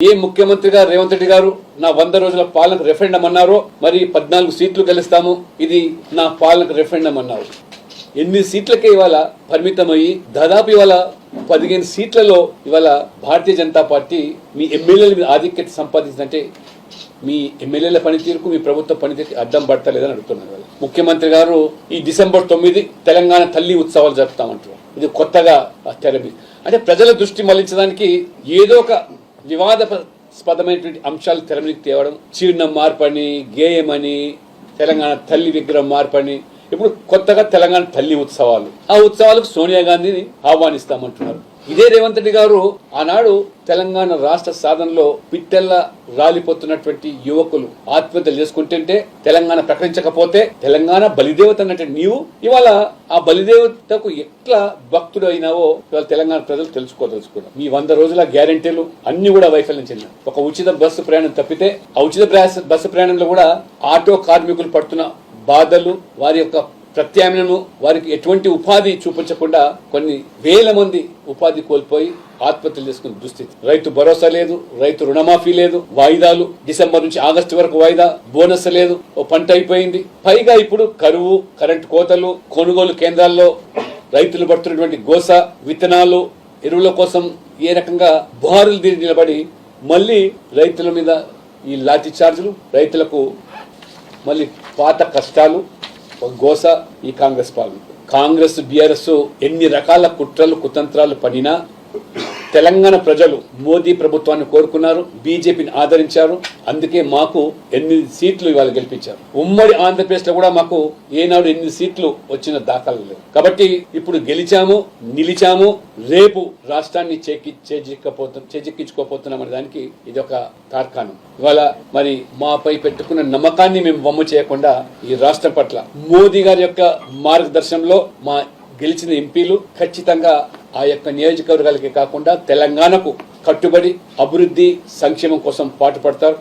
ఏ ముఖ్యమంత్రి గారు రేవంత్ రెడ్డి గారు నా వంద రోజుల పాలనకు రెఫరెండం అన్నారో మరి పద్నాలుగు సీట్లు గెలుస్తాము. ఇది నా పాలనకు రెఫరెండం అన్నారు. ఎనిమిది సీట్లకే ఇవాళ పరిమితమయ్యి దాదాపు ఇవాళ పదిహేను సీట్లలో ఇవాళ భారతీయ జనతా పార్టీ మీ ఎమ్మెల్యేల మీద ఆధిక్యత సంపాదించిందంటే మీ ఎమ్మెల్యేల పనితీరుకు మీ ప్రభుత్వ పనితీరుకు అడ్డం పడతలేదని అడుగుతున్నారు ముఖ్యమంత్రి గారు ఈ డిసెంబర్ తొమ్మిది తెలంగాణ తల్లి ఉత్సవాలు జరుపుతామంటారు ఇది కొత్తగా తెరమి అంటే ప్రజల దృష్టి మళ్ళించడానికి ఏదో ఒక వివాదస్పదమైనటువంటి అంశాలు తెరమికి తేవడం చిరున మార్పని గేయమని తెలంగాణ తల్లి విగ్రహం మార్పని ఇప్పుడు కొత్తగా తెలంగాణ తల్లి ఉత్సవాలు. ఆ ఉత్సవాలకు సోనియా గాంధీని ఆహ్వానిస్తామంటున్నారు. ఇదే రేవంత్ రెడ్డి గారు ఆనాడు తెలంగాణ రాష్ట్ర సాధనలో పిట్టెల్ల రాలిపోతున్నటువంటి యువకులు ఆత్మహత్యలు చేసుకుంటుంటే తెలంగాణ ప్రకటించకపోతే తెలంగాణ బలిదేవత అన్నటువంటి నీవు ఇవాళ ఆ బలిదేవతకు ఎట్లా భక్తుడు అయినావో ఇవాళ తెలంగాణ ప్రజలు తెలుసుకోదలుచుకున్నారు. మీ వంద రోజుల గ్యారెంటీలు అన్ని కూడా వైఫల్యం చెందిన ఒక ఉచిత బస్సు ప్రయాణం తప్పితే ఆ ఉచిత ప్రయాస- బస్సు ప్రయాణంలో కూడా ఆటో కార్మికులు పడుతున్న బాధలు వారి యొక్క ప్రత్యామ్నము వారికి ఎటువంటి ఉపాధి చూపించకుండా కొన్ని వేల మంది ఉపాధి కోల్పోయి ఆత్మహత్యలు చేసుకున్న దుస్థితి. రైతు భరోసా లేదు రైతు రుణమాఫీ లేదు వాయిదాలు డిసెంబర్ నుంచి ఆగస్టు వరకు వాయిదా బోనస్ లేదు ఓ పంట అయిపోయింది. పైగా ఇప్పుడు కరువు కరెంటు కోతలు కొనుగోలు కేంద్రాల్లో రైతులు పడుతున్నటువంటి గోస విత్తనాలు ఎరువుల కోసం ఏ రకంగా బారులు తీరి నిలబడి మళ్ళీ రైతుల మీద ఈ లాఠీ ఛార్జీలు రైతులకు మళ్ళీ పాత కష్టాలు ఒక గోస ఈ కాంగ్రెస్ పాలన. కాంగ్రెస్ బీఆర్ఎస్ ఎన్ని రకాల కుట్రలు కుతంత్రాలు పడినా తెలంగాణ ప్రజలు మోదీ ప్రభుత్వాన్ని కోరుకున్నారు బీజేపీని ఆదరించారు. అందుకే మాకు ఎనిమిది సీట్లు ఇవాళ గెలిపించారు. ఉమ్మడి ఆంధ్రప్రదేశ్లో కూడా మాకు ఏనాడు ఎనిమిది సీట్లు వచ్చిన దాఖలు లేవు. కాబట్టి ఇప్పుడు గెలిచాము నిలిచాము రేపు రాష్ట్రాన్ని చేకి చేజిక్కపోతు చేజిక్కించుకోపోతున్నాం అనే దానికి ఇది ఒక తార్కాణం. ఇవాళ మరి మాపై పెట్టుకున్న నమ్మకాన్ని మేము వమ్ము చేయకుండా ఈ రాష్ట్రం పట్ల మోదీ గారి యొక్క మార్గదర్శనంలో మా గెలిచిన ఎంపీలు ఖచ్చితంగా ఆ యొక్క నియోజకవర్గాలకే కాకుండా తెలంగాణకు కట్టుబడి అభివృద్ధి సంక్షేమం కోసం పాటుపడతారు.